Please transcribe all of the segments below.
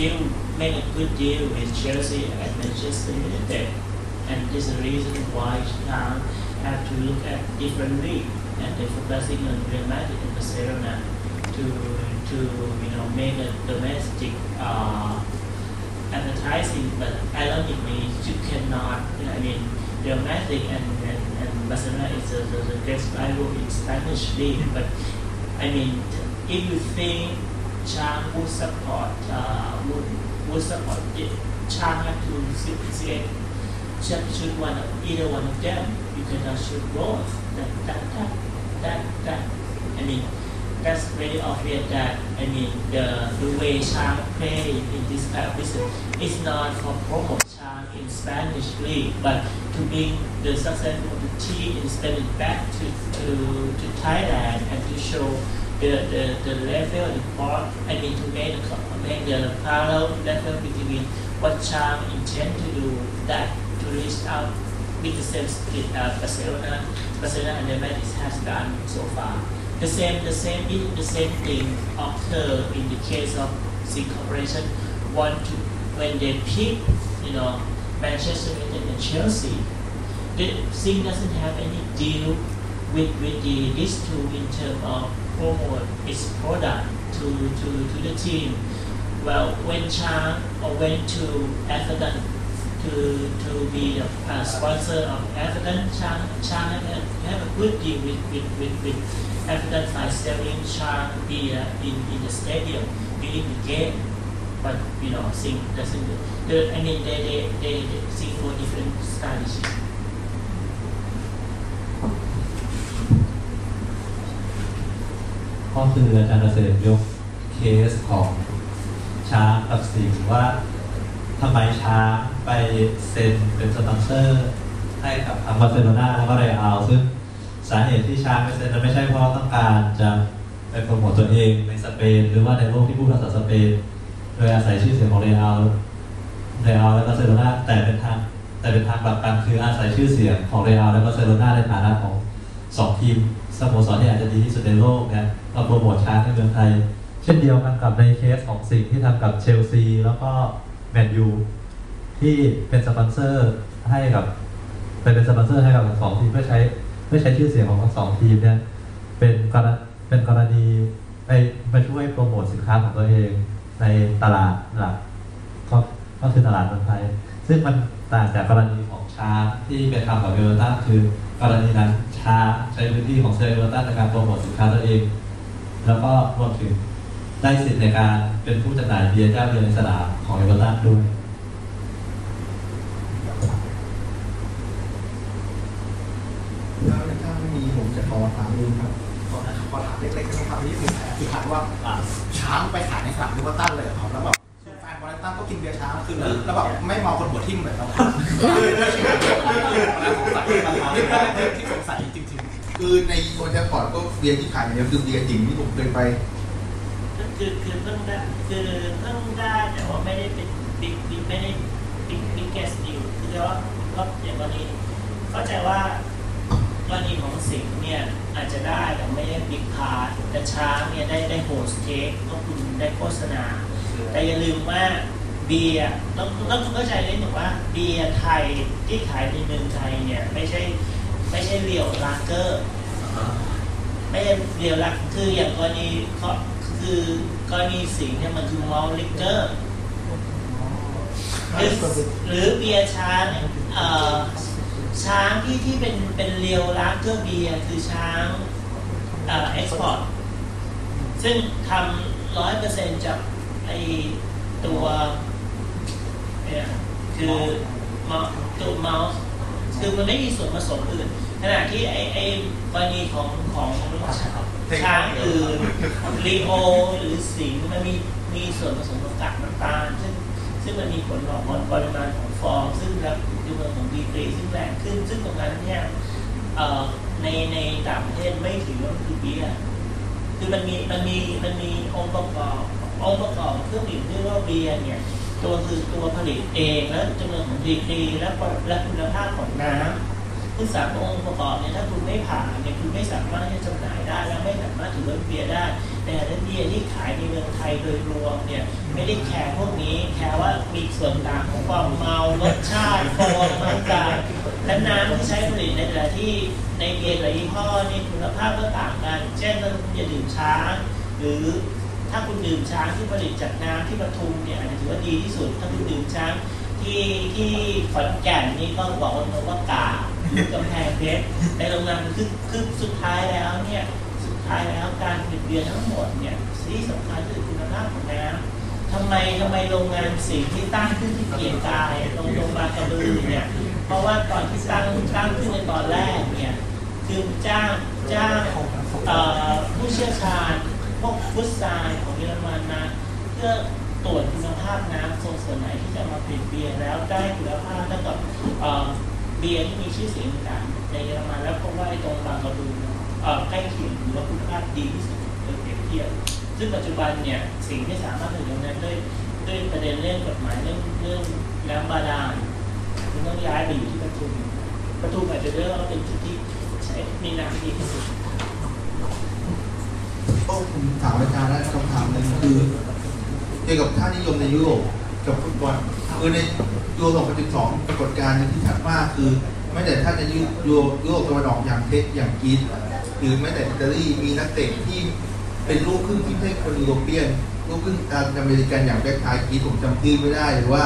still make a good deal with Chelsea and Manchester United, and this is the reason why Chang have to look at different league and they're focusing on Real Madrid and Barcelona to to you know make a domestic uh, advertising, but i ironically you cannot. You know, I mean, Real Madrid and, and, and Barcelona is the, the, the great rival in Spanish league, but I mean, if you think Chang would support uh, would, would support it, Chang have to select should shoot one of either one of them. You cannot shoot both. That that that that that. I mean, that's very obvious that I mean the the way Chang play in this kind of business is not for promote Chang in Spanish league, but to bring the success of the team in back to to to Thailand and to show the the, the level the part I mean to make the make the parallel level between what Chang intend to do that to reach out with the same spirit uh, Barcelona Barcelona and the Madrid has done so far. The same the same the same thing occur in the case of C Corporation want to when they pick you know Manchester United and Chelsea the Sing doesn't have any deal with with the these two in terms of promote its product to to to the team. Well, when Chang or went to Everton to to be the uh, sponsor of Everton, Chang Chang have a, have a good deal with with with, with Everton by selling Chang beer in in the stadium during the game. But you know, Sing doesn't. I mean, they they they, they sing for different styles. ก็คืออาจารย์เกษมยกเคสของช้างกับสิงว่าทำไมช้างไปเซ็นเป็นสปอนเซอร์ให้กับทางบาร์เซโลนาแล้วก็เรอัลซึ่งสาเหตุที่ช้างไปเซ็นนั้นไม่ใช่เพราะต้องการจะไปโปรโมตตัวเองในสเปนหรือว่าในโลกที่พูดภาษาสเปนโดยอาศัยชื่อเสียงของเรอัลเรอัลและบาร์เซโลนาแต่เป็นทางแต่เป็นทางกลับกันคืออาศัยชื่อเสียงของเรอัลและบาร์เซโลนาในฐานะของสองทีมสโมสรที่อาจจะดีที่สุดในโลกเนี่ย มาโปรโมทช้างในเมืองไทย เช่นเดียวกันกับในเคสของสิ่งที่ทำกับเชลซีแล้วก็แมนยูที่เป็นสปอนเซอร์ให้กับไปเป็นสปอนเซอร์ให้กับทั้งสองทีมเพื่อใช้เพื่อใช้ชื่อเสียงของทั้งสองทีมเนี่ยเป็นกรณเป็นกรณีไปมาช่วยโปรโมทสินค้าของตัวเองในตลาดหลักก็ก็คือตลาดเมืองไทย ซึ่งมันต่างจากกรณีของช้าที่ไปทำกับเวลตันคือกรณีนั้นช้าใช้พื้นที่ของเซเวลตันในการโปรโมทสินค้าตัวเอง แล้วก็รวมถึงได้สิทธิ์ในการเป็นผู้จำหน่ายเบียร์เจ้าเดียวในสนามของเอเวอร์ตันด้วยถ้าถ้าไม่มีผมจะขอถามดูครับขอขอถามเล็กๆนะครับนี่คือคือถามว่าอ่าช้างไปขายในสนามลิเวอร์ตันเลยเหรอครับแล้วแบบแฟนบอลเลตันก็กินเบียร์ช้างคือแล้วแบบไม่เมาคนหัวทิ่มเลยครับที่สงสัยจริง คือในโอเทพอร์ตก็เบียร์ที่ขายเนี่ยคือเบียร์จริงที่ผมเคยไปคือคือเพิ่งได้คือเพิ่งได้แต่ว่าไม่ได้เป็นบิ๊กบิ๊กไม่ได้บิ๊กบิ๊กแกสดิวคือว่าก็อย่างกรณีเข้าใจว่ากรณีของสิงห์เนี่ยอาจจะได้แต่ไม่ได้บิ๊กพาร์ทแต่ช้างเนี่ยได้ได้โฮสเค้กก็คุณได้โฆษณา แต่อย่าลืมว่าเบียร์ต้องต้องเข้าใจได้หนึ่งว่าเบียร์ไทยที่ขายในเมืองไทยเนี่ยไม่ใช่ ไม่ใช่เรียวลาเกอร์ ไม่ใช่เรียวลักคืออย่างกรณีเขาคือกรณีสิงห์เนี่ยมันคือมอลลิเกอร์หรือหรือเบียร์ช้างเนี่ยเอ่อช้างที่ที่เป็นเป็นเรียวลักเกอร์เบียร์คือช้างเอ่อเอ็กซ์พอร์ตซึ่งทำร้อยเปอร์เซ็นต์จากไอตัวเนี่ยคือมอตัวเมาส์ คือมันไม่มีส่วนผสมอื่น ขณะที่ไอไอกรณีของของช้างอื่นลีโอหรือสิงห์มันมีมีส่วนผสมของกากน้ำตาล ซึ่งซึ่งมันมีผลต่อปริมาณของฟองซึ่งแล้วดูเมืองของดีกรีซึ่งแรงขึ้น ซึ่งตรงนั้นเนี่ยเอ่อในในต่างประเทศไม่ถือว่ามันคือเบียร์คือมันมีมันมีมันมีองค์ประกอบองค์ประกอบเครื่องดื่มที่เรียกว่าเบียร์เนี่ย ตัวคือตัวผลิตเองแล้วจำนวนของดีกรีและและคุณภาพของน้ำคือสามองค์ประกอบเนี่ยถ้าคุณไม่ผ่านเนี่ยคุณไม่สามารถที่จะจำหน่ายได้ และไม่สามารถถือว่าเป็นเบียร์ได้แต่และเบียร์ที่ขายในเมืองไทยโดยรวมเนี่ยไม่ได้แคร์พวกนี้แคร์ว่ามีส่วนต่างของความเมารสชาติฟองต่างและน้ำที่ใช้ผลิตในแต่ละที่ในเบียร์แต่ละยี่ห้อนี่คุณภาพก็ต่างกัน เช่นถ้าคุณจะดื่มช้างหรือ ถ้าคุณดื่มช้างที่ผลิตจากน้ำที่ปทุมเนี่ยอาจจะถือว่าดีที่สุด ถ้าคุณดื่มช้างที่ที่ขอนแก่นนี่ก็บอกว่าว่ากาหรือกำแพงเพชรในโรงงานคือคือสุดท้ายแล้วเนี่ยสุดท้ายแล้วการผลิตเบียร์ทั้งหมดเนี่ยสิ่งสำคัญคือคุณภาพของน้ำทำไมทำไมโรงงานสิ่งที่ตั้งขึ้นที่เกียรติกายตรงโรงพยาบาลกระบือเนี่ยเพราะว่าตอนที่ตั้งตั้งขึ้นในตอนแรกเนี่ยคือจ้างจ้างต่อผู้เชี่ยวชาญ พวกฟุตซายของเยอรมันมาเพื่อตรวจคุณภาพน้ำโซนส่วนไหนที่จะมาผลิตเบียร์แล้วได้คุณภาพเท่ากับเบียร์ที่มีชื่อเสียงต่างในเยอรมันแล้วพบว่าไอ้ตรงบางกระดูใกล้เคียงหรือว่าคุณภาพดีที่สุดโดยเปรียบเทียบซึ่งปัจจุบันเนี่ยสิ่งที่สามารถถึงตรงนั้นด้วยด้วยประเด็นเรื่องกฎหมายเรื่องเรื่องน้ำบาดาลคุณต้องย้ายไปอยู่ที่ปทุมปทุมอาจจะเลือกว่าเป็นจุดที่ใช้มีน้ำดีที่สุด ก็ผมถามอาจารย์แล้วคำถามหนึ่งคือเกี่ยวกับท่านิยมในยุโรปกับฟุตบอลคือในยูโร2012ปรากฏการณ์หนึ่งที่ชัดมากคือไม่แต่ท่านในยุโรปยุโรปตะวันออกอย่างเทสอย่างกรีซหรือแม้แต่อิตาลีมีนักเตะที่เป็นลูกครึ่งที่ไม่ใช่คนยุโรเปียนลูกครึ่งอเมริกันอย่างแบ็คไทยกรีซผมจำชื่อไม่ได้หรือว่า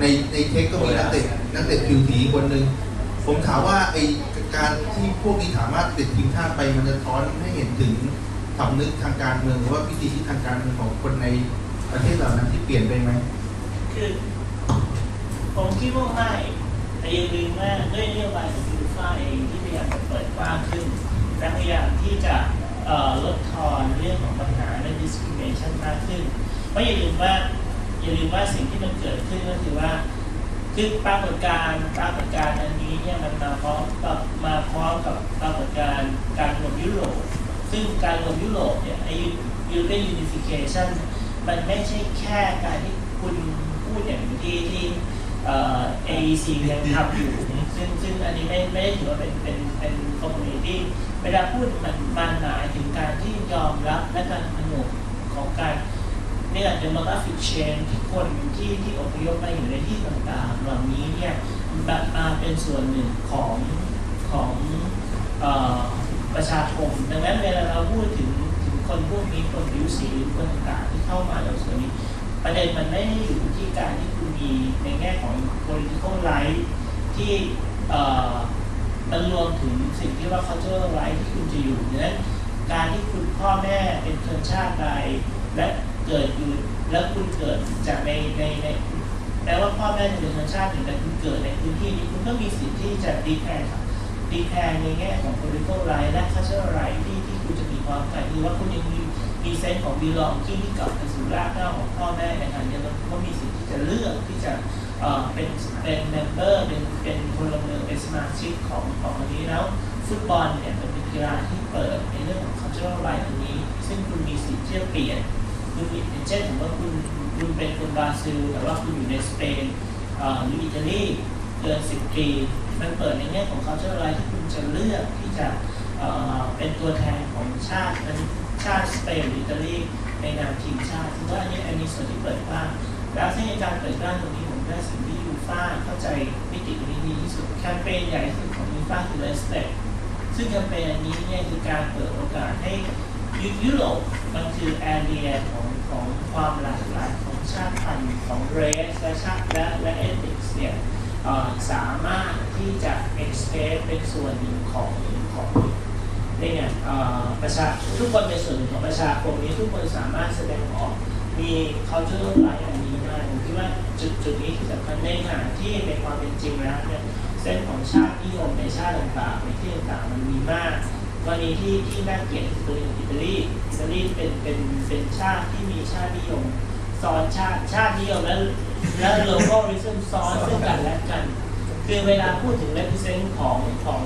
ในในเทคก็มีนักเตะนักเตะผิวสีคนหนึ่งผมถามว่าไอการที่พวกนี้สามารถติดทีมชาติไปมันจะท้อนให้เห็นถึง สำนึกทางการเมืองหรือว่าวิธีคิดทางการเมืองของคนในประเทศเหล่านั้นที่เปลี่ยนไปไหมคือผมคิดว่าไม่แต่อย่าลืมว่าด้วยนโยบายของยูฟ่าเองที่พยายามจะเปิดกว้างขึ้นและพยายามที่จะลดทอนเรื่องของปัญหาเรื่อง discrimination มากขึ้นเพราะอย่าลืมว่าอย่าลืมว่าสิ่งที่มันเกิดขึ้นก็คือว่าคือปรากฏการณ์ปรากฏการณ์อันนี้เนี่ยมันมาพร้อมกับมาพร้อมกับปรากฏการณ์การรวมยุโรป ซึ่งการรวมยุโรปเนี่ยไอ้ European Unification มันไม่ใช่แค่การที่คุณพูดอย่างที่ที่เอ่อ AEC ยังทำอยู่ ซึ่งซึ่งอันนี้ไม่ไม่ได้ถือว่าเป็นเป็นเป็นคอมมูนิตี้เวลาพูดมันมันหมายถึงการที่ยอมรับและการผนวกของการเนี่ย demographic change ที่คนที่ที่อพยพมาอยู่ในที่ต่างๆ เหล่านี้เนี่ยแบบมาเป็นส่วนหนึ่งของของเอ่อ ประชาชนดังนั้นเวลาเราพูดถึงถึงคนพวกนี้คนผิวสีหรือคนต่างๆที่เข้ามาในส่วนนี้ ประเด็นมันไม่ได้อยู่ที่การที่คุณมีในแง่ของ political right ที่เอ่อมันรวมถึงสิ่งที่ว่า cultural right ที่คุณจะอยู่ดังนั้นการที่คุณพ่อแม่เป็นชนชาติใดและเกิดอยู่แล้วคุณเกิดจากในในในแปลว่าพ่อแม่จะเป็นชนชาติหนึ่งแต่คุณเกิดในพื้นที่นี้คุณก็มีสิทธิ์ที่จะดีแคร์ ดีแคร์ในแง่ของ political right และ cultural right ที่ที่คุณจะมีความหมายคือว่าคุณยังมีมีเซนส์ของ belong ที่ที่กลับไปสู่รากเหง้าของพ่อแม่ในทางเดียวกันก็มีสิทธิ์ที่จะเลือกที่จะเอ่อเป็นเป็น member เป็นเป็นพลเมืองเป็นสมาชิกของของอันนี้แล้วฟุตบอลเนี่ยเป็นกีฬาที่เปิดในเรื่องของ cultural right อันนี้ ซึ่งคุณมีสิทธิ์ที่จะเปลี่ยนคุณมีอเช่นสมมติว่าคุณคุณเป็นคนบราซิล แต่ว่าคุณอยู่ในสเปนหรืออิตาลีเกินสิบปี มันเปิดในแง่ของ cultural right ที่คุณจะเลือกที่จะเเป็นตัวแทนของชาตินั้นชาติสเปนอิตาลีในนามทีมชาติซึ่งว่าอันนี้อันนี้ส่วนที่เปิดกว้างแล้วซึ่งในการเปิดกว้างตรงนี้ผมได้สิ่งที่ยูฟ่าเข้าใจมิติตรงนี้ดีที่สุดแคมเปญใหญ่ที่สุดของยูฟ่าคือ respect ซึ่งแคมเปญอันนี้เนี่ยคือการเปิดโอกาสให้ยุยโรปมันคือแอเรียของของความหลากหลายของชาติพันธุ์ของเรสและชาติและและเอทิกเนี่ย สามารถที่จะ express เป็นส่วนหนึ่งของของนี่ไงเอ่อประชาทุกคนเป็นส่วนหนึ่งของประชาคมนี้ทุกคนสามารถแสดงออกมี cultural right อันนี้ได้ผมคิดว่าจุดจุดนี้ที่สำคัญในขณะที่ในความเป็นจริงแล้วเนี่ยเส้นของชาตินิยมในชาติต่างๆในที่ต่างๆมันมีมากกรณีที่ที่น่าเกลียดคือตัวอย่างอิตาลีอิตาลีเป็นเป็นเป็นชาติที่มีชาตินิยม ซ้อนชาติชาตินิยมและและ localism ซ้อนซึ่งกันและกัน คือเวลาพูดถึง represent ของของ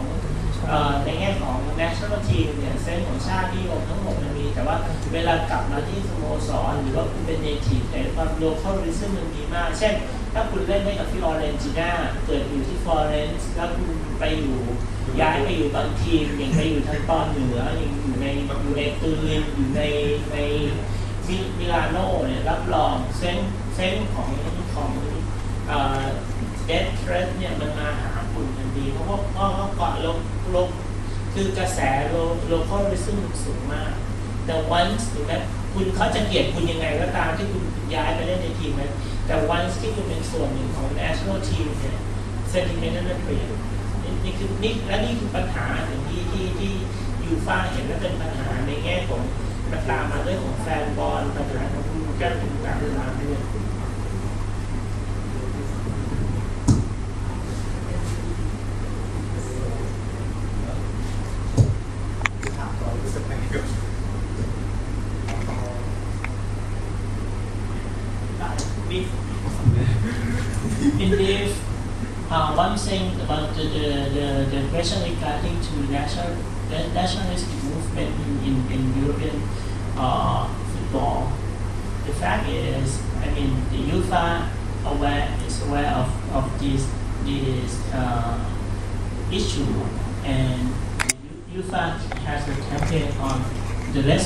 ในแง่ของ national team เนี่ยเส้นของชาตินิยมทั้งหมดมันมี แต่ว่าเวลากลับมาที่สโมสรหรือว่าคุณเป็น native แต่ความ localism มันมีมาก เช่น ถ้าคุณเล่นให้กับฟิออเรนจิน่าเกิดอยู่ที่ฟลอเรนซ์แล้วคุณไปอยู่ย้ายไปอยู่บางทีมอย่างไปอยู่ทางตอนเหนืออย่างอยู่ในอยู่ในตูรินอยู่ในใน มิมิลานโนเนี่ยรับรองเส้นเส้นของของเอ่อเดทเทรดเนี่ยมันมาหาคุณทันทีเพราะว่าเพราะว่าเกาะโลกโลกคือกระแสโลโลคอลริซึมสูงมาก แต่วันถึงแม้คุณเขาจะเกลียดคุณยังไงก็ตามที่คุณย้ายไปเล่นในทีมนั้นแต่วันที่คุณเป็นส่วนหนึ่งของ national team เนี่ยเซนติเมนต์นั้นมันเปลี่ยนนี่คือนี่และนี่คือปัญหาหนึ่งที่ที่ที่ยูฟ่าเห็นและเป็นปัญหาในแง่ของ ตามมาเรื่องของแฟนบอลปัญหาของการถูกการตลาดด้วย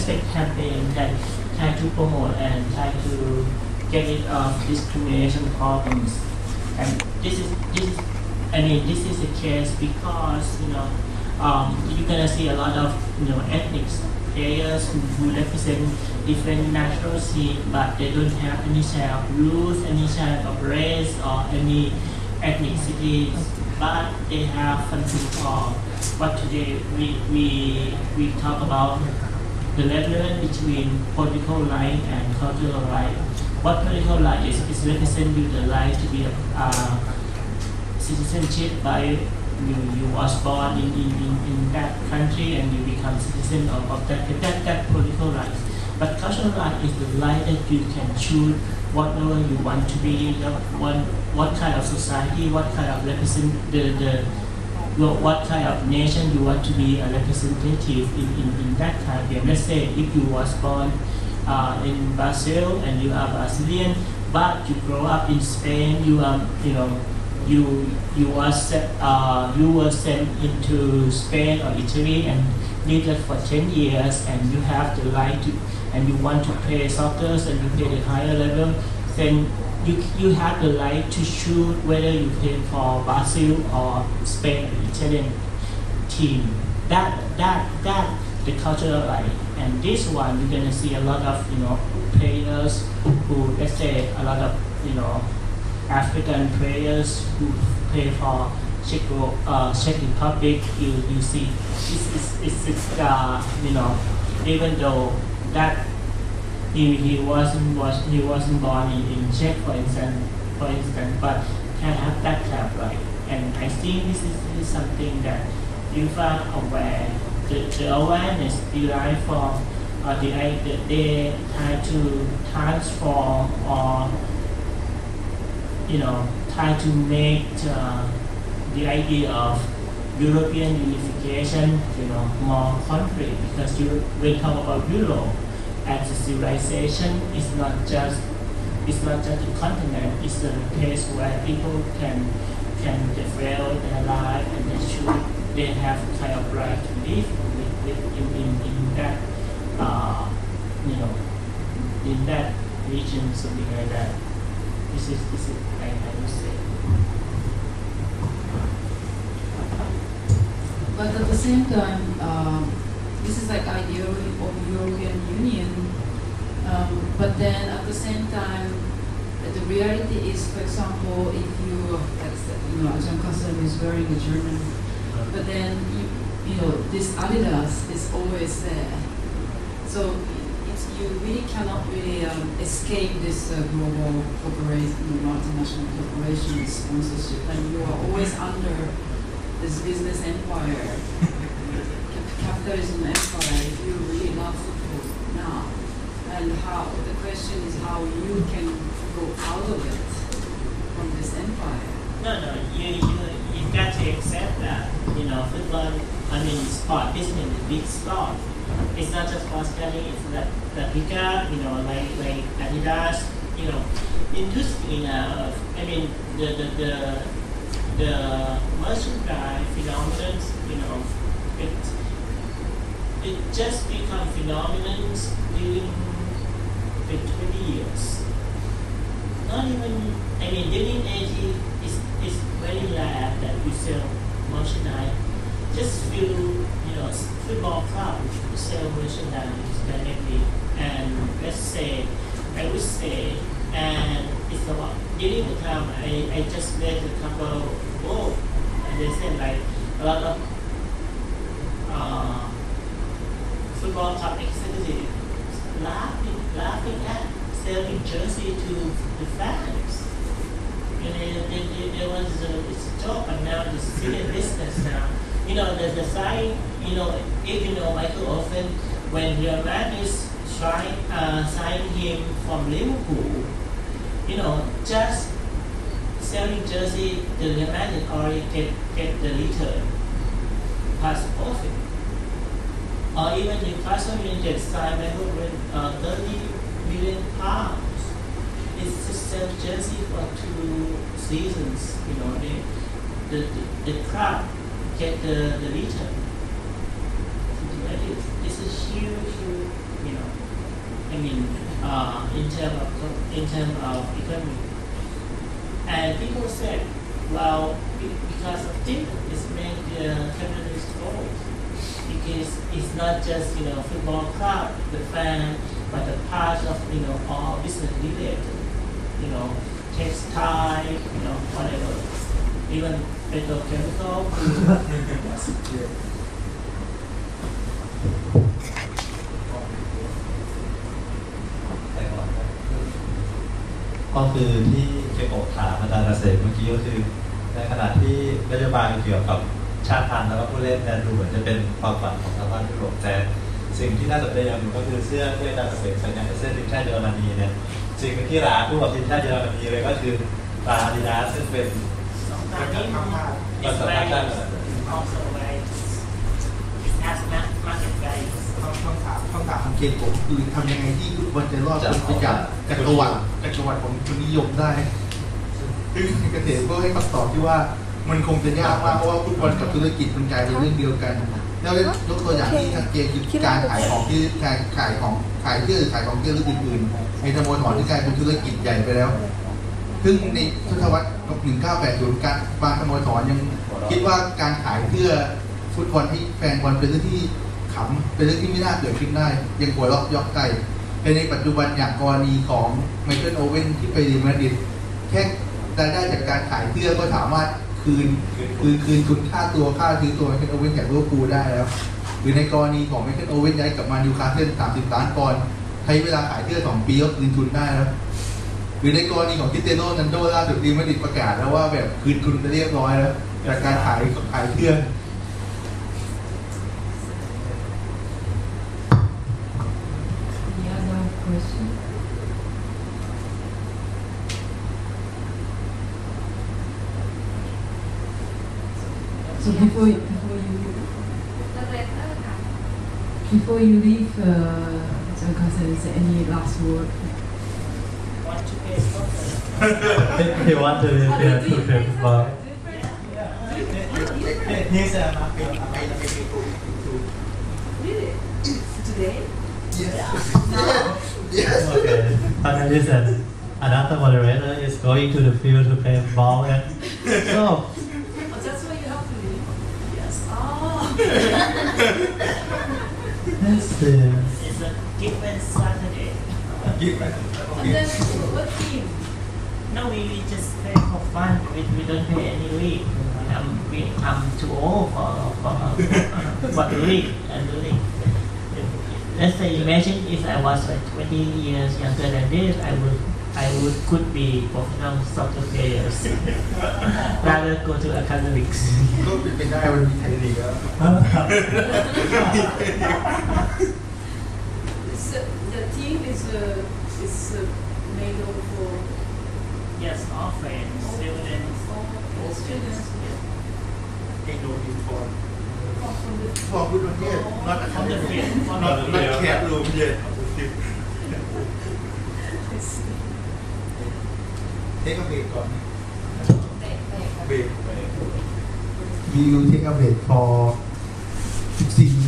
respect campaign that try to promote and try to get rid of discrimination problems. And this is this I mean this is the case because you know um, you're gonna see a lot of you know ethnic players who, represent different nationalities, but they don't have any share of roots, any share of race, or any ethnicities. But they have something called what today we we we talk about the relation between political right and cultural right. What political right is, is represent you the right to be a uh, citizenship by you, you was born in, in, in, that country and you become citizen of, of that, that, that political right. But cultural right is the right that you can choose whatever you want to be, what, what kind of society, what kind of represent the, the what what kind of nation you want to be a representative in, in, in that kind of game. Let's say if you was born uh, in Brazil and you are Brazilian, but you grow up in Spain, you are you know you you was set, uh, you were sent into Spain or Italy and there for 10 years and you have the right to and you want to play soccer and you play the higher level, then you, you have the right to choose whether you play for Brazil or Spain or Italian team. That that that the cultural right. And this one you're gonna see a lot of you know players who let's say a lot of you know African players who play for Czech, uh, Czech Republic. You you see it's it's, it's, it's uh, you know even though that he, he wasn't was he wasn't born in, in Czech for instance for instance but can have that of right? And I think this is, this is something that you are aware the, the awareness derived from uh, the idea they try to transform or you know try to make uh, the idea of European unification you know more concrete because you when talk about Europe as a civilization is not just it's not just a continent, it's a place where people can can develop their life and they should they have kind of right to live with, with in, in, in that uh, you know in that region something like that. This is this is I, I would say. But at the same time, um, this is like idea of European Union. Um, but then at the same time, the reality is, for example, if you, that's, you know, John Custer is wearing a German, but then you, you know, this Adidas is always there. So you really cannot really um, escape this uh, global corporation, multinational corporation sponsorship, and you are always under this business empire, capitalism empire, if you really love football now. And how, the question is how you can go out of it from this empire. No, no, you, you, you've got to accept that, you know, football I mean, sport business is big sport. It's not just for it's that the bigger, you know, like like Adidas, you know, interesting enough. I mean, the the the, the merchandise phenomenon, you know, it it just become phenomenon during the 20 years. Not even, I mean, during 80, it's, it's very rare that we sell merchandise. Just few, you know, football club sell merchandise directly. And let's say, I would say, and it's a lot. During the time, I, I just read a couple books, and they said like a lot of uh, football club executives laughing, laughing at selling jersey to the fans. And it, it, it, it was a, it's a joke, but now it's serious business now. You know, the, the sign, you know, if you know Michael Owen, when Real Madrid is trying, uh, sign him from Liverpool, you know, just selling jersey, the Madrid already get, get the return plus profit. Even Newcastle United signed Michael with uh, 30 million pounds. It's jersey for two seasons, you know, the, the, the, get the, the return. It's a huge, huge, you know, I mean, uh, in terms of, in terms of economy. And people said, well, because of this, it's made the capitalist goals because it's not just you know football club, the fan, but the part of you know all business related, you know textile, you know whatever, even petrochemical. food. ก็คือที่เกี่ยวกับถามอาจารย์เกษตรเมื่อกี้ก็คือในขณะที่นโยบายเกี่ยวกับ ชาติพันธุ์แล้วก็ผู้เล่นเนี่ยดูเหมือนจะเป็นความฝันของชาวบ้านยุโรปแต่สิ่งที่น่าสนใจอย่างหนึ่งก็คือเสื้อที่อาจารย์เกษตรส่เนี่ยเสื้อทีมชาติเยอรมนีเนี่ยสิ่งที่ร้านผู้กับทีมชาติเยอรมนีเลยก็คือตาดิดาซึ่งเป็น Sometimes it's That's a very matter. also very it has ma- market value. คำถามคำถามของเกณฑ์ผมคือทำยังไงที่ฟุตบอลจะรอดพ้นไปจากจักรวรรดิจักรวรรดิของทุนนิยมได้ซึ่งเกษตรก็ให้คำตอบที่ว่า มันคงจะยากมากเพราะว่าฟุตบอลกับธุรกิจมันกลายเป็นเรื่องเดียวกัน แล้วยกตัวอย่างที่ชัดเจนคือการขายของที่การขายของขายเสื้อหรือขายของเสื้อหรืออื่นๆในสโมสรที่กลายเป็นธุรกิจใหญ่ไปแล้ว ซึ่งในทศวรรษ1980การบางสโมสรยังคิดว่าการขายเสื้อฟุตบอลให้แฟนบอลเป็นเรื่องที่ขำเป็นเรื่องที่ไม่น่าเกิดขึ้นได้ ยังหัวเราะยอกไก่แต่ในปัจจุบันอย่างกรณีของไมเคิลโอเว่นที่ไปเรียลมาดริดแค่รายได้จากการขายเสื้อก็สามารถ คืนคืนคืนทุนค่าตัวค่าซื้อตัวไมเคิลโอเว่นจากลิเวอร์พูลได้แล้ว หรือในกรณีของไมเคิลโอเว่นย้ายกลับมานิวคาสเซิล30ล้านปอนด์ใช้เวลาขายเสื้องปีก็คืนทุนได้แล้วหรือในกรณีของคิเตโนนันโดล่าสุดดีมาดิดประกาศแล้วว่าแบบคืนทุนไปเรียบร้อยแล้วจากการขายขายเสื้อ So before you, before you before you leave, uh, John is there any last word? Want to pay soccer? he want to live here to play football Here's a market available to Really? Today? yes okay but listen another moderator is going to the field to play ball and so Oh, that's why you have to leave? Yes. Oh. That's uh, It's a different Saturday. and then what team? No, we, we just play for fun. We, we don't play any league. I'm, we, I'm too old for, for, for the league and the league. Let's say, imagine if I was like 20 years younger than this, I would I would could be professional soccer players rather go to academics. ก็เป็นไปได้มันมีไทยลีกแล้ว So the team is uh, is uh, made of uh, yes, all friends, students. all, all students. เองโดนยูฟอน from, from the For good one, yes. Not a From the field, from Not, the not cat room, yes. it's, เทคกับเบรกก่อน Big. We will take a break for 16